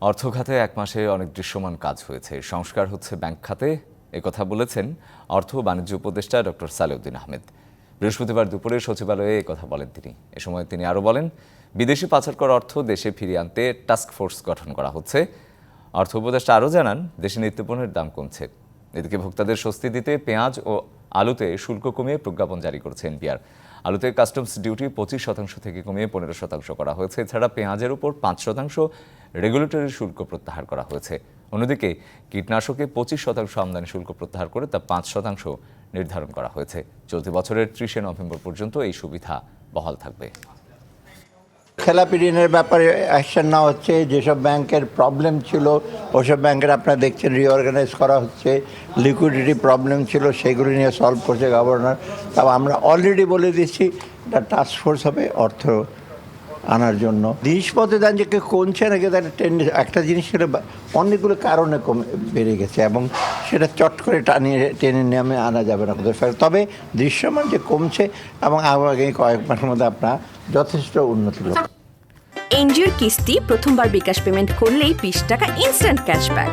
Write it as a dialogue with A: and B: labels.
A: অর্থ খাতে এক মাসে অনেক দৃশ্যমান কাজ হয়েছে। সংস্কার হচ্ছে ব্যাংক খাতে। একথা বলেছেন অর্থ বাণিজ্য উপদেষ্টা ডক্টর সালেউদ্দিন আহমেদ। বৃহস্পতিবার দুপুরে সচিবালয়ে একথা বলেন তিনি। এ সময় তিনি আরও বলেন, বিদেশি পাচার করা অর্থ দেশে ফিরিয়ে আনতে টাস্ক ফোর্স গঠন করা হচ্ছে। অর্থ উপদেষ্টা আরও জানান, দেশে নিত্যপণ্যের দাম কমছে। এদিকে ভোক্তাদের স্বস্তি দিতে পেঁয়াজ ও আলুতে শুল্ক কমিয়ে প্রজ্ঞাপন জারি করেছে এনপিআর। আলুতে কাস্টমস ডিউটি পঁচিশ শতাংশ থেকে কমিয়ে পনেরো শতাংশ করা হয়েছে। এছাড়া পেঁয়াজের উপর পাঁচ শতাংশ রেগুলেটরি শুল্ক প্রত্যাহার করা হয়েছে। অন্যদিকে কীটনাশকে পঁচিশ শতাংশ আমদানি শুল্ক প্রত্যাহার করে তা পাঁচ শতাংশ নির্ধারণ করা হয়েছে। চলতি বছরের ত্রিশে নভেম্বর পর্যন্ত এই সুবিধা বহাল থাকবে।
B: খেলাপি ঋণের ব্যাপারে অ্যাকশন নেওয়া হচ্ছে। যেসব ব্যাংকের প্রবলেম ছিল, ওসব ব্যাংকের আপনারা দেখছেন রিঅর্গানাইজ করা হচ্ছে। লিকুইডিটি প্রবলেম ছিল, সেগুলি নিয়ে সলভ করছে গভর্নর তাও আমরা অলরেডি বলে দিচ্ছি, এটা টাস্ক ফোর্স হবে অর্থ আনার জন্য। জিনিসপত্রের দাম যে কেউ কমছে না কিন্তু একটা একটা জিনিস সেটা অনেকগুলো কারণে কমে, বেড়ে গেছে এবং সেটা চট করে টানিয়ে, টেনে নেমে আনা যাবে না ফেরত। তবে দৃশ্যমান যে কমছে এবং আগামী কয়েক মাসের মধ্যে আপনার যথেষ্ট উন্নতি লক্ষ্য
C: এনজিওর কিস্তি প্রথমবার বিকাশ পেমেন্ট করলেই বিশ টাকা ইনস্ট্যান্ট ক্যাশব্যাক